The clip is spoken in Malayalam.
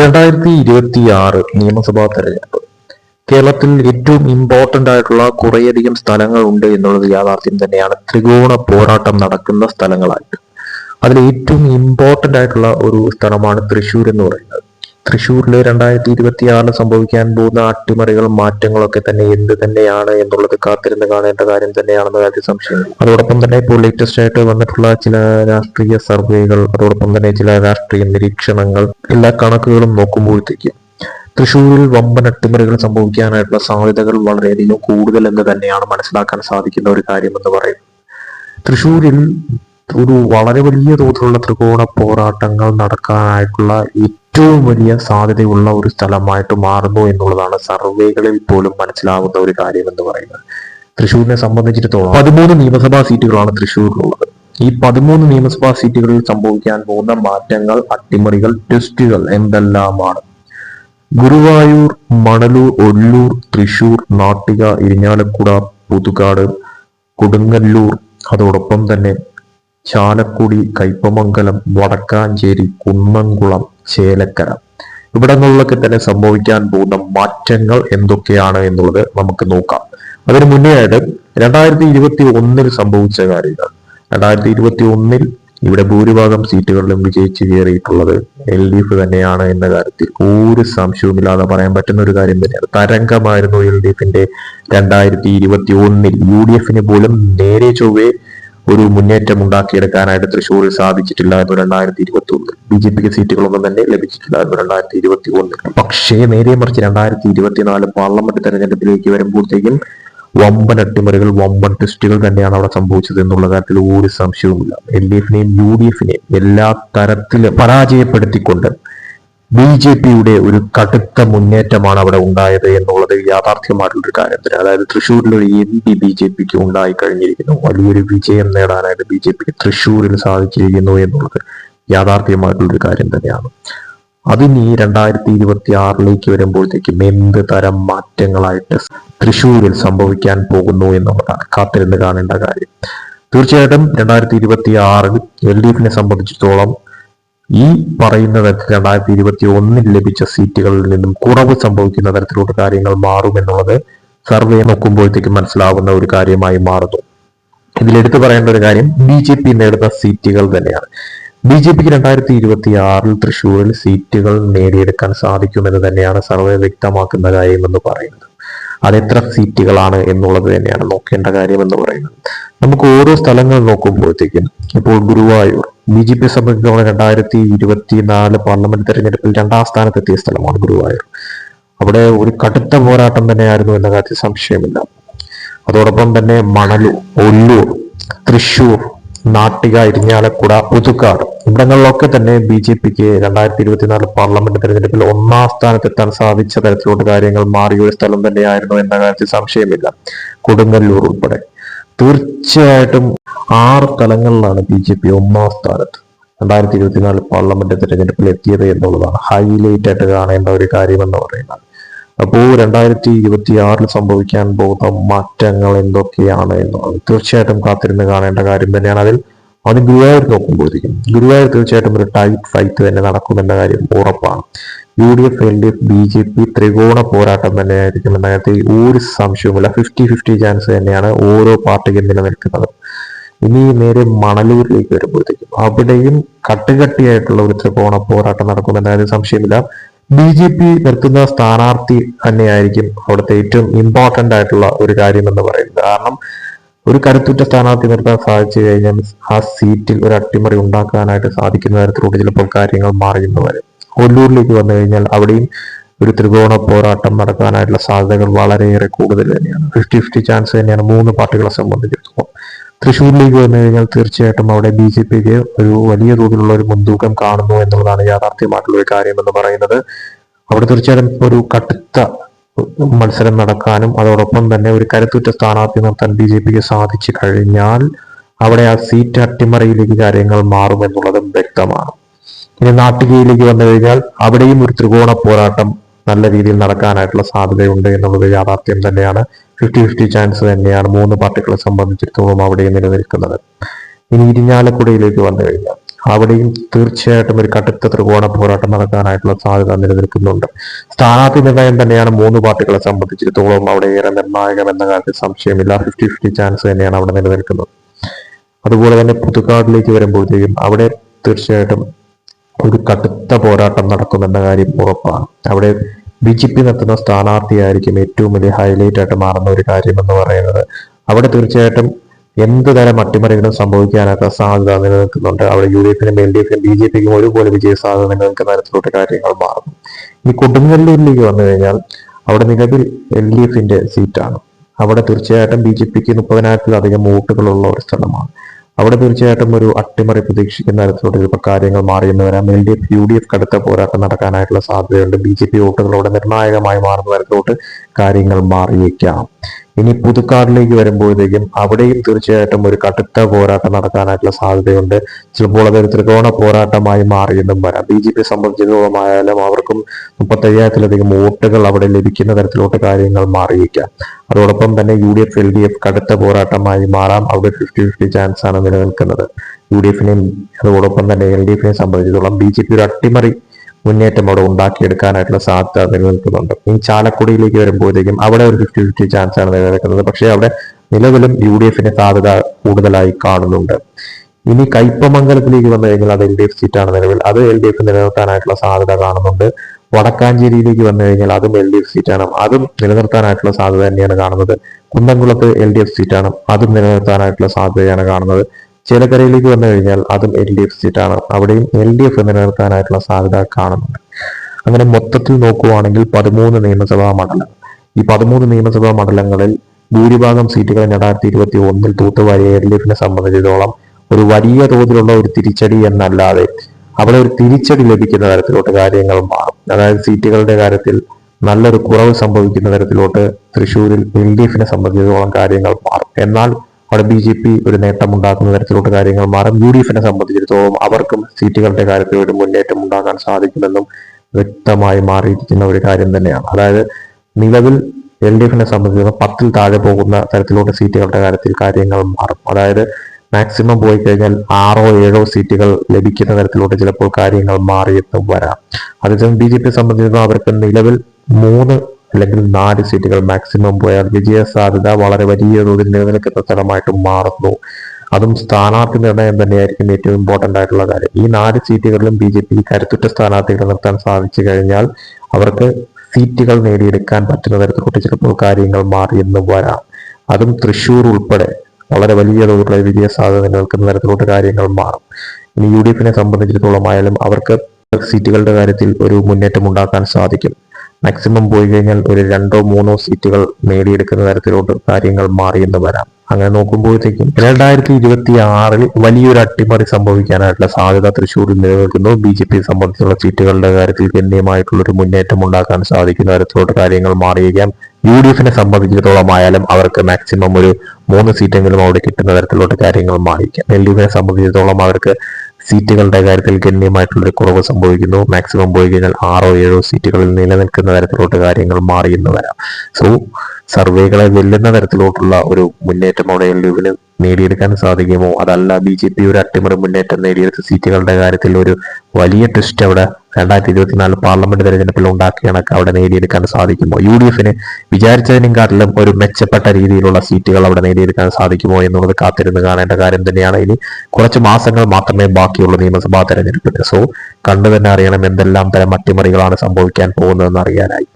രണ്ടായിരത്തി ഇരുപത്തി ആറ് നിയമസഭാ തെരഞ്ഞെടുപ്പ്. കേരളത്തിൽ ഏറ്റവും ഇമ്പോർട്ടന്റ് ആയിട്ടുള്ള കുറേയധികം സ്ഥലങ്ങൾ ഉണ്ട് എന്നുള്ളത് യാഥാർത്ഥ്യം തന്നെയാണ്. ത്രികോണ പോരാട്ടം നടക്കുന്ന സ്ഥലങ്ങളായിട്ട്. അതിൽ ഏറ്റവും ഇമ്പോർട്ടന്റ് ആയിട്ടുള്ള ഒരു സ്ഥലമാണ് തൃശ്ശൂർ എന്ന് പറയുന്നത്. തൃശ്ശൂരിൽ രണ്ടായിരത്തി ഇരുപത്തി ആറിൽ സംഭവിക്കാൻ പോകുന്ന അട്ടിമറികൾ മാറ്റങ്ങളൊക്കെ തന്നെ എന്ത് തന്നെയാണ് എന്നുള്ളത് കാത്തിരുന്ന് കാണേണ്ട കാര്യം തന്നെയാണെന്ന കാര്യത്തിൽ സംശയം. അതോടൊപ്പം തന്നെ ഇപ്പോൾ ലേറ്റസ്റ്റ് ആയിട്ട് വന്നിട്ടുള്ള ചില രാഷ്ട്രീയ സർവേകൾ അതോടൊപ്പം തന്നെ ചില രാഷ്ട്രീയ നിരീക്ഷണങ്ങൾ എല്ലാ കണക്കുകളും നോക്കുമ്പോഴത്തേക്ക് തൃശ്ശൂരിൽ വമ്പൻ അട്ടിമറികൾ സംഭവിക്കാനായിട്ടുള്ള സാധ്യതകൾ വളരെയധികം കൂടുതൽ എന്ന് തന്നെയാണ് മനസ്സിലാക്കാൻ സാധിക്കുന്ന ഒരു കാര്യം എന്ന് പറയും. തൃശ്ശൂരിൽ ഒരു വളരെ വലിയ തോതിലുള്ള ത്രികോണ പോരാട്ടങ്ങൾ നടക്കാനായിട്ടുള്ള ഏറ്റവും വലിയ സാധ്യതയുള്ള ഒരു സ്ഥലമായിട്ട് മാറുന്നു എന്നുള്ളതാണ് സർവേകളിൽ പോലും മനസ്സിലാവുന്ന ഒരു കാര്യം എന്ന് പറയുന്നത്. തൃശ്ശൂരിനെ സംബന്ധിച്ചിടത്തോളം പതിമൂന്ന് നിയമസഭാ സീറ്റുകളാണ് തൃശ്ശൂരിലുള്ളത് ഈ പതിമൂന്ന് നിയമസഭാ സീറ്റുകളിൽ സംഭവിക്കാൻ പോകുന്ന മാറ്റങ്ങൾ അട്ടിമറികൾ ടെസ്റ്റുകൾ എന്തെല്ലാമാണ്? ഗുരുവായൂർ മണലൂർ ഒല്ലൂർ തൃശൂർ നാട്ടിക ഇരിഞ്ഞാലക്കുട പുതുക്കാട് കൊടുങ്ങല്ലൂർ അതോടൊപ്പം തന്നെ ചാലക്കുടി കയ്പമംഗലം വടക്കാഞ്ചേരി കുന്നംകുളം ചേലക്കര. ഇവിടങ്ങളിലൊക്കെ തന്നെ സംഭവിക്കാൻ പോകുന്ന മാറ്റങ്ങൾ എന്തൊക്കെയാണ് എന്നുള്ളത് നമുക്ക് നോക്കാം. അതിന് മുന്നേ ആയിട്ട് രണ്ടായിരത്തി ഇരുപത്തി ഒന്നിൽ സംഭവിച്ച കാര്യങ്ങൾ. രണ്ടായിരത്തി ഇരുപത്തി ഒന്നിൽ ഇവിടെ ഭൂരിഭാഗം സീറ്റുകളിലും വിജയിച്ച് കയറിയിട്ടുള്ളത് എൽ ഡി എഫ് തന്നെയാണ് എന്ന കാര്യത്തിൽ ഒരു സംശയവുമില്ലാതെ പറയാൻ പറ്റുന്ന ഒരു കാര്യം തന്നെയാണ്. തരംഗമായിരുന്നു എൽ ഡി എഫിന്റെ രണ്ടായിരത്തി ഇരുപത്തി ഒന്നിൽ യു ഡി എഫിന് പോലും നേരെ ചൊവ്വേ ഒരു മുന്നേറ്റം ഉണ്ടാക്കിയെടുക്കാനായിട്ട് തൃശ്ശൂരിൽ സാധിച്ചിട്ടില്ല എന്ന് രണ്ടായിരത്തി ഇരുപത്തി ഒന്ന് ബി ജെ പിക്ക് സീറ്റുകളൊന്നും തന്നെ ലഭിച്ചിട്ടില്ല എന്ന് രണ്ടായിരത്തി ഇരുപത്തി ഒന്ന് പക്ഷേ നേരെ മറിച്ച് രണ്ടായിരത്തി ഇരുപത്തിനാല് പാർലമെന്റ് തെരഞ്ഞെടുപ്പിലേക്ക് വരുമ്പോഴത്തേക്കും വമ്പൻ അട്ടിമറികൾ വമ്പൻ ടെസ്റ്റുകൾ തന്നെയാണ് അവിടെ സംഭവിച്ചത് എന്നുള്ള കാര്യത്തിൽ ഒരു സംശയവുമില്ല. എൽ ഡി എഫിനെയും യു ഡി എഫിനെയും എല്ലാ തരത്തിലും പരാജയപ്പെടുത്തിക്കൊണ്ട് ബി ജെ പിയുടെ ഒരു കടുത്ത മുന്നേറ്റമാണ് അവിടെ ഉണ്ടായത് എന്നുള്ളത് യാഥാർത്ഥ്യമായിട്ടുള്ള ഒരു തന്നെ അതായത് തൃശ്ശൂരിൽ ഒരു എം പി ബി ജെ പിക്ക് ഉണ്ടായി കഴിഞ്ഞിരിക്കുന്നു. വലിയൊരു വിജയം നേടാനായിട്ട് ബി ജെ പിക്ക് തൃശ്ശൂരിൽ സാധിച്ചിരിക്കുന്നു എന്നുള്ളത് യാഥാർത്ഥ്യമായിട്ടുള്ള ഒരു കാര്യം തന്നെയാണ്. അതിന് രണ്ടായിരത്തി ഇരുപത്തി ആറിലേക്ക് വരുമ്പോഴത്തേക്കും എന്ത് തരം മാറ്റങ്ങളായിട്ട് തൃശ്ശൂരിൽ സംഭവിക്കാൻ പോകുന്നു എന്നുള്ളതാണ് കാത്തിരുന്ന് കാണേണ്ട കാര്യം. തീർച്ചയായിട്ടും രണ്ടായിരത്തി ഇരുപത്തി ആറിൽ എൽ ഡി എഫിനെ സംബന്ധിച്ചിടത്തോളം ഈ പറയുന്നതൊക്കെ രണ്ടായിരത്തി ഇരുപത്തി ഒന്നിൽ ലഭിച്ച സീറ്റുകളിൽ നിന്നും കുറവ് സംഭവിക്കുന്ന തരത്തിലുള്ള കാര്യങ്ങൾ മാറുമെന്നുള്ളത് സർവേ നോക്കുമ്പോഴത്തേക്കും മനസ്സിലാവുന്ന ഒരു കാര്യമായി മാറുന്നു. ഇതിലെടുത്തു പറയേണ്ട ഒരു കാര്യം ബി ജെ പി നേടുന്ന സീറ്റുകൾ തന്നെയാണ്. ബി ജെ പിക്ക് രണ്ടായിരത്തി ഇരുപത്തി ആറിൽ തൃശ്ശൂരിൽ സീറ്റുകൾ നേടിയെടുക്കാൻ സാധിക്കുമെന്ന് തന്നെയാണ് സർവേ വ്യക്തമാക്കുന്ന കാര്യം എന്ന് പറയുന്നത്. അതെത്ര സീറ്റുകളാണ് എന്നുള്ളത് തന്നെയാണ് നോക്കേണ്ട കാര്യം എന്ന് പറയുന്നത്. നമുക്ക് ഓരോ സ്ഥലങ്ങൾ നോക്കുമ്പോഴത്തേക്കും ഇപ്പോൾ ഗുരുവായൂർ ബി ജെ പി സംബന്ധിച്ചിടത്തോളം രണ്ടായിരത്തി ഇരുപത്തി നാല് പാർലമെന്റ് തെരഞ്ഞെടുപ്പിൽ രണ്ടാം സ്ഥാനത്തെത്തിയ സ്ഥലമാണ് ഗുരുവായൂർ. അവിടെ ഒരു കടുത്ത പോരാട്ടം തന്നെയായിരുന്നു എന്ന കാര്യത്തിൽ സംശയമില്ല. അതോടൊപ്പം തന്നെ മണലൂർ ഒല്ലൂർ തൃശൂർ നാട്ടിക ഇരിഞ്ഞാലക്കുട പുതുക്കാട് ഇവിടങ്ങളിലൊക്കെ തന്നെ ബി ജെ പിക്ക് രണ്ടായിരത്തി ഇരുപത്തിനാല് പാർലമെന്റ് തെരഞ്ഞെടുപ്പിൽ ഒന്നാം സ്ഥാനത്തെത്താൻ സാധിച്ച തരത്തിലുള്ള കാര്യങ്ങൾ മാറിയ ഒരു സ്ഥലം തന്നെയായിരുന്നു എന്ന കാര്യത്തിൽ സംശയമില്ല. കൊടുങ്ങല്ലൂർ ഉൾപ്പെടെ. തീർച്ചയായിട്ടും ആറ് തലങ്ങളിലാണ് ബി ജെ പി ഒന്നാം സ്ഥാനത്ത്. രണ്ടായിരത്തി ഇരുപത്തിനാല് പാർലമെന്റ് തെരഞ്ഞെടുപ്പിൽ എത്തിയത് എന്നുള്ളതാണ്. ഹൈലൈറ്റ് ആയിട്ട് കാണേണ്ട ഒരു കാര്യം എന്ന് പറയുന്നത്. അപ്പോൾ രണ്ടായിരത്തി ഇരുപത്തി ആറിൽ സംഭവിക്കാൻ പോകുന്ന മാറ്റങ്ങൾ എന്തൊക്കെയാണ് എന്നുള്ളത് തീർച്ചയായിട്ടും കാത്തിരുന്ന് കാണേണ്ട കാര്യം തന്നെയാണ്. അതിൽ അത് ഗുരുവായൂർ നോക്കുമ്പോഴത്തേക്കും ഗുരുവായൂർ തീർച്ചയായിട്ടും ഒരു ടൈറ്റ് ഫൈറ്റ് തന്നെ നടക്കുമെന്ന കാര്യം ഉറപ്പാണ്. U D F L D F B J P ത്രികോണ പോരാട്ടം തന്നെയായിരിക്കും എന്ന കാര്യത്തിൽ ഒരു സംശയവുമില്ല. ഫിഫ്റ്റി ഫിഫ്റ്റി ചാൻസ് തന്നെയാണ് ഓരോ പാർട്ടിക്കും നിലനിൽക്കുന്നത്. ഇനി നേരെ മണലൂരിലേക്ക് വരുമ്പോഴത്തേക്കും അവിടെയും കട്ടുകട്ടിയായിട്ടുള്ള ഒരു ത്രികോണ പോരാട്ടം നടക്കുമെന്ന കാര്യം സംശയമില്ല. ബി ജെ പി നിർത്തുന്ന സ്ഥാനാർത്ഥി തന്നെയായിരിക്കും അവിടുത്തെ ഏറ്റവും ഇമ്പോർട്ടന്റ് ആയിട്ടുള്ള ഒരു കാര്യം എന്ന് പറയുന്നത്. കാരണം ഒരു കരുത്തുറ്റ സ്ഥാനാർത്ഥി നിർത്താൻ സാധിച്ചു കഴിഞ്ഞാൽ ആ സീറ്റിൽ ഒരു അട്ടിമറി ഉണ്ടാക്കാനായിട്ട് സാധിക്കുന്ന തരത്തിലൂടെ ചിലപ്പോൾ കാര്യങ്ങൾ മാറിയെന്ന് വരും. കൊല്ലൂരിലേക്ക് വന്നു കഴിഞ്ഞാൽ അവിടെയും ഒരു ത്രികോണ പോരാട്ടം നടക്കാനായിട്ടുള്ള സാധ്യതകൾ വളരെയേറെ കൂടുതൽ തന്നെയാണ്. ഫിഫ്റ്റി ഫിഫ്റ്റി ചാൻസ് തന്നെയാണ് മൂന്ന് പാർട്ടികളെ സംബന്ധിച്ചിടത്തോളം. തൃശ്ശൂരിലേക്ക് വന്നു കഴിഞ്ഞാൽ തീർച്ചയായിട്ടും അവിടെ ബി ജെ പിക്ക് ഒരു വലിയ തോതിലുള്ള ഒരു മുൻതൂക്കം കാണുന്നു എന്നുള്ളതാണ് യാഥാർത്ഥ്യമായിട്ടുള്ള ഒരു കാര്യം എന്ന് പറയുന്നത്. അവിടെ തീർച്ചയായിട്ടും ഒരു കടുത്ത മത്സരം നടക്കാനും അതോടൊപ്പം തന്നെ ഒരു കരുത്തുറ്റ സ്ഥാനാർത്ഥി നിർത്താൻ ബി ജെ പിക്ക് സാധിച്ചു കഴിഞ്ഞാൽ അവിടെ ആ സീറ്റ് അട്ടിമറിയിലേക്ക് കാര്യങ്ങൾ മാറുമെന്നുള്ളതും വ്യക്തമാണ്. ഇനി നാട്ടികയിലേക്ക് വന്നു കഴിഞ്ഞാൽ അവിടെയും ഒരു ത്രികോണ പോരാട്ടം നല്ല രീതിയിൽ നടക്കാനായിട്ടുള്ള സാധ്യതയുണ്ട് എന്നുള്ളത് യാഥാർത്ഥ്യം തന്നെയാണ്. ഫിഫ്റ്റി ഫിഫ്റ്റി ചാൻസ് തന്നെയാണ് മൂന്ന് പാർട്ടികളെ സംബന്ധിച്ചിടത്തോളം അവിടെയും നിലനിൽക്കുന്നത്. ഇനി ഇരിഞ്ഞാലക്കുടയിലേക്ക് വന്നു കഴിഞ്ഞാൽ അവിടെയും തീർച്ചയായിട്ടും ഒരു കടുത്ത ത്രികോണ പോരാട്ടം നടക്കാനായിട്ടുള്ള സാധ്യത നിലനിൽക്കുന്നുണ്ട്. സ്ഥാനാർത്ഥി നിർണയം തന്നെയാണ് മൂന്ന് പാർട്ടികളെ സംബന്ധിച്ചിടത്തോളം അവിടെ ഏറെ നിർണായകം എന്ന കാര്യത്തിൽ സംശയമില്ല. ഫിഫ്റ്റി ഫിഫ്റ്റി ചാൻസ് തന്നെയാണ് അവിടെ നിലനിൽക്കുന്നത്. അതുപോലെ തന്നെ പുതുക്കാടിലേക്ക് വരുമ്പോഴത്തേക്കും അവിടെ തീർച്ചയായിട്ടും ഒരു കടുത്ത പോരാട്ടം നടക്കുമെന്ന കാര്യം ഉറപ്പാണ്. അവിടെ ബി ജെ പി നടത്തുന്ന സ്ഥാനാർത്ഥിയായിരിക്കും ഏറ്റവും വലിയ ഹൈലൈറ്റ് ആയിട്ട് മാറുന്ന ഒരു കാര്യം എന്ന് പറയുന്നത്. അവിടെ തീർച്ചയായിട്ടും എന്ത് തരം അട്ടിമറികളും സംഭവിക്കാനൊക്കെ സാധ്യത നിലനിൽക്കുന്നുണ്ട്. അവിടെ യു ഡി എഫിനും എൽ ഡി എഫിനും ബി ജെ പിക്കും ഒരുപോലെ വിജയ സാധ്യത നിലനിൽക്കുന്ന തരത്തിലോട്ട് കാര്യങ്ങൾ മാറുന്നു. ഈ കൊടുങ്ങല്ലൂരിലേക്ക് വന്നു കഴിഞ്ഞാൽ അവിടെ നിലവിൽ എൽ ഡി എഫിന്റെ സീറ്റാണ് അവിടെ തീർച്ചയായിട്ടും ബി ജെ പിക്ക് മുപ്പതിനായിരത്തിലധികം വോട്ടുകളുള്ള ഒരു സ്ഥലമാണ്. അവിടെ തീർച്ചയായിട്ടും ഒരു അട്ടിമറി പ്രതീക്ഷിക്കുന്ന തരത്തിലോട്ട് ഇപ്പൊ കാര്യങ്ങൾ മാറിയെന്ന് വരാം. L D F U D F കടുത്ത പോരാട്ടം നടക്കാനായിട്ടുള്ള സാധ്യതയുണ്ട്. ബി ജെ പി വോട്ടുകളോട് നിർണായകമായി മാറുന്ന തരത്തിലോട്ട് കാര്യങ്ങൾ മാറിയേക്കാം. ഇനി പുതുക്കാടിലേക്ക് വരുമ്പോഴത്തേക്കും അവിടെയും തീർച്ചയായിട്ടും ഒരു കടുത്ത പോരാട്ടം നടക്കാനായിട്ടുള്ള സാധ്യതയുണ്ട്. ചിലപ്പോൾ അതൊരു ത്രികോണ പോരാട്ടമായി മാറിയെന്നും വരാം. ബി ജെ പി സംബന്ധിച്ചിടത്തോളമായാലും അവർക്കും മുപ്പത്തയ്യായിരത്തിലധികം വോട്ടുകൾ അവിടെ ലഭിക്കുന്ന തരത്തിലോട്ട് കാര്യങ്ങൾ മാറിയേക്കാം. അതോടൊപ്പം തന്നെ U D F L D F കടുത്ത പോരാട്ടമായി മാറാം. അവിടെ ഫിഫ്റ്റി ഫിഫ്റ്റി ചാൻസ് ആണ് നിലനിൽക്കുന്നത്. യു ഡി എഫിനെയും അതോടൊപ്പം തന്നെ എൽ ഡി എഫിനെ സംബന്ധിച്ചിടത്തോളം ബി ജെ പി ഒരു അട്ടിമറി മുന്നേറ്റം അവിടെ ഉണ്ടാക്കിയെടുക്കാനായിട്ടുള്ള സാധ്യത നിലനിൽക്കുന്നുണ്ട്. ഇനി ചാലക്കുടിയിലേക്ക് വരുമ്പോഴത്തേക്കും അവിടെ ഒരു ഫിഫ്റ്റി ഫിഫ്റ്റി ചാൻസ് ആണ് നിലനിൽക്കുന്നത്. പക്ഷേ അവിടെ നിലവിലും യു ഡി എഫിന്റെ സാധ്യത കൂടുതലായി കാണുന്നുണ്ട്. ഇനി കയ്പമംഗലത്തിലേക്ക് വന്നു കഴിഞ്ഞാൽ അത് എൽ ഡി എഫ് സീറ്റാണ് നിലവിൽ. അത് എൽ ഡി എഫ് നിലനിർത്താനായിട്ടുള്ള സാധ്യത കാണുന്നുണ്ട്. വടക്കാഞ്ചേരിയിലേക്ക് വന്നു കഴിഞ്ഞാൽ അതും എൽ ഡി എഫ് സീറ്റാണ്. അതും നിലനിർത്താനായിട്ടുള്ള സാധ്യത തന്നെയാണ് കാണുന്നത്. കുന്നംകുളത്ത് എൽ ഡി എഫ് സീറ്റാണ്. അതും നിലനിർത്താനായിട്ടുള്ള സാധ്യതയാണ് കാണുന്നത്. ചേലക്കരയിലേക്ക് വന്നു കഴിഞ്ഞാൽ അതും എൽ ഡി എഫ് സീറ്റാണ്. അവിടെയും എൽ ഡി എഫ് നിലനിർത്താനായിട്ടുള്ള സാധ്യത കാണുന്നുണ്ട്. അങ്ങനെ മൊത്തത്തിൽ നോക്കുവാണെങ്കിൽ പതിമൂന്ന് നിയമസഭാ മണ്ഡലം. ഈ പതിമൂന്ന് നിയമസഭാ മണ്ഡലങ്ങളിൽ ഭൂരിഭാഗം സീറ്റുകൾ രണ്ടായിരത്തി ഇരുപത്തി ഒന്നിൽ തൂത്തുവാരിയ എൽ ഡി എഫിനെ സംബന്ധിച്ചിടത്തോളം ഒരു വലിയ തോതിലുള്ള ഒരു തിരിച്ചടി എന്നല്ലാതെ അവിടെ ഒരു തിരിച്ചടി ലഭിക്കുന്ന തരത്തിലോട്ട് കാര്യങ്ങൾ മാറും. അതായത് സീറ്റുകളുടെ കാര്യത്തിൽ നല്ലൊരു കുറവ് സംഭവിക്കുന്ന തരത്തിലോട്ട് തൃശ്ശൂരിൽ എൽ ഡി എഫിനെ സംബന്ധിച്ചിടത്തോളം കാര്യങ്ങൾ മാറും. എന്നാൽ അവിടെ ബി ജെ പി ഒരു നേട്ടം ഉണ്ടാക്കുന്ന തരത്തിലോട്ട് കാര്യങ്ങൾ മാറും. യു ഡി എഫിനെ സംബന്ധിച്ചിടത്തോളം അവർക്കും സീറ്റുകളുടെ കാര്യത്തിൽ ഒരു മുന്നേറ്റം ഉണ്ടാക്കാൻ സാധിക്കുമെന്നും വ്യക്തമായി മാറിയിരിക്കുന്ന ഒരു കാര്യം തന്നെയാണ്. അതായത് നിലവിൽ എൽ ഡി എഫിനെ സംബന്ധിച്ചിടത്തോളം പത്തിൽ താഴെ പോകുന്ന തരത്തിലോട്ട് സീറ്റുകളുടെ കാര്യത്തിൽ കാര്യങ്ങൾ മാറും. അതായത് മാക്സിമം പോയി കഴിഞ്ഞാൽ ആറോ ഏഴോ സീറ്റുകൾ ലഭിക്കുന്ന തരത്തിലോട്ട് ചിലപ്പോൾ കാര്യങ്ങൾ മാറിയെത്തും വരാം. അതേസമയം ബി ജെ പിയെ സംബന്ധിച്ചിടത്തോളം അവർക്ക് നിലവിൽ മൂന്ന് അല്ലെങ്കിൽ നാല് സീറ്റുകൾ മാക്സിമം പോയാൽ വിജയ സാധ്യത വളരെ വലിയ തോതിൽ നിലനിൽക്കുന്ന സ്ഥലമായിട്ട് മാറുന്നു. അതും സ്ഥാനാർത്ഥി നിർണയം തന്നെയായിരിക്കും ഏറ്റവും ഇമ്പോർട്ടന്റ് ആയിട്ടുള്ള കാര്യം. ഈ നാല് സീറ്റുകളിലും ബി ജെ പി കരുത്തുറ്റ സ്ഥാനാർത്ഥികളെ നിർത്താൻ സാധിച്ചു കഴിഞ്ഞാൽ അവർക്ക് സീറ്റുകൾ നേടിയെടുക്കാൻ പറ്റുന്ന തരത്തിലോട്ട് ചിലപ്പോൾ കാര്യങ്ങൾ മാറിയെന്ന് വരാം. അതും തൃശ്ശൂർ ഉൾപ്പെടെ വളരെ വലിയ തോതിലുള്ള വിജയ സാധ്യത നിലനിൽക്കുന്ന തരത്തിലോട്ട് കാര്യങ്ങൾ മാറും. ഇനി യു ഡി എഫിനെ സംബന്ധിച്ചിടത്തോളം ആയാലും അവർക്ക് സീറ്റുകളുടെ കാര്യത്തിൽ ഒരു മുന്നേറ്റം ഉണ്ടാക്കാൻ സാധിക്കും. മാക്സിമം പോയി കഴിഞ്ഞാൽ ഒരു രണ്ടോ മൂന്നോ സീറ്റുകൾ നേടിയെടുക്കുന്ന തരത്തിലോട്ട് കാര്യങ്ങൾ മാറിയെന്ന് വരാം. അങ്ങനെ നോക്കുമ്പോഴത്തേക്കും രണ്ടായിരത്തി ഇരുപത്തി ആറിൽ വലിയൊരു അട്ടിമറി സംഭവിക്കാനായിട്ടുള്ള സാധ്യത തൃശ്ശൂരിൽ നിലനിൽക്കുന്നു. ബി ജെ പി സംബന്ധിച്ചുള്ള സീറ്റുകളുടെ കാര്യത്തിൽ ഗണ്യമായിട്ടുള്ള ഒരു മുന്നേറ്റം ഉണ്ടാക്കാൻ സാധിക്കുന്ന തരത്തിലോട്ട് കാര്യങ്ങൾ മാറിയേക്കാം യു ഡി എഫിനെ സംബന്ധിച്ചിടത്തോളം ആയാലും അവർക്ക് മാക്സിമം ഒരു മൂന്ന് സീറ്റെങ്കിലും അവിടെ കിട്ടുന്ന തരത്തിലോട്ട് കാര്യങ്ങൾ മാറിക്കാം എൽ ഡി എഫിനെ സംബന്ധിച്ചിടത്തോളം അവർക്ക് സീറ്റുകളുടെ കാര്യത്തിൽ ഗണ്യമായിട്ടുള്ളൊരു കുറവ് സംഭവിക്കുന്നു. മാക്സിമം പോയി കഴിഞ്ഞാൽ ആറോ ഏഴോ സീറ്റുകളിൽ നിലനിൽക്കുന്ന തരത്തിലോട്ട് കാര്യങ്ങൾ മാറിയെന്ന് വരാം. സോ സർവേകളെ വെല്ലുന്ന തരത്തിലോട്ടുള്ള ഒരു മുന്നേറ്റമാണ് എൽ ഡി എഫിന് നേടിയെടുക്കാൻ സാധിക്കുമോ? അതല്ല ബി ജെ പി ഒരു അട്ടിമറി മുന്നേറ്റം നേടിയെടുത്ത സീറ്റുകളുടെ കാര്യത്തിൽ ഒരു വലിയ ട്വിസ്റ്റ് അവിടെ രണ്ടായിരത്തി ഇരുപത്തിനാല് പാർലമെന്റ് തെരഞ്ഞെടുപ്പിൽ ഉണ്ടാക്കിയാണ് അവിടെ നേടിയെടുക്കാൻ സാധിക്കുമോ? യു ഡി എഫിന് വിചാരിച്ചതിനെക്കാട്ടിലും ഒരു മെച്ചപ്പെട്ട രീതിയിലുള്ള സീറ്റുകൾ അവിടെ നേടിയെടുക്കാൻ സാധിക്കുമോ എന്നുള്ളത് കാത്തിരുന്ന് കാണേണ്ട കാര്യം തന്നെയാണ്. ഇനി കുറച്ച് മാസങ്ങൾ മാത്രമേ ബാക്കിയുള്ളൂ നിയമസഭാ തെരഞ്ഞെടുപ്പിന്. സോ കണ്ടു തന്നെ അറിയണം എന്തെല്ലാം തരം അട്ടിമറികളാണ് സംഭവിക്കാൻ പോകുന്നതെന്ന് അറിയാനായി.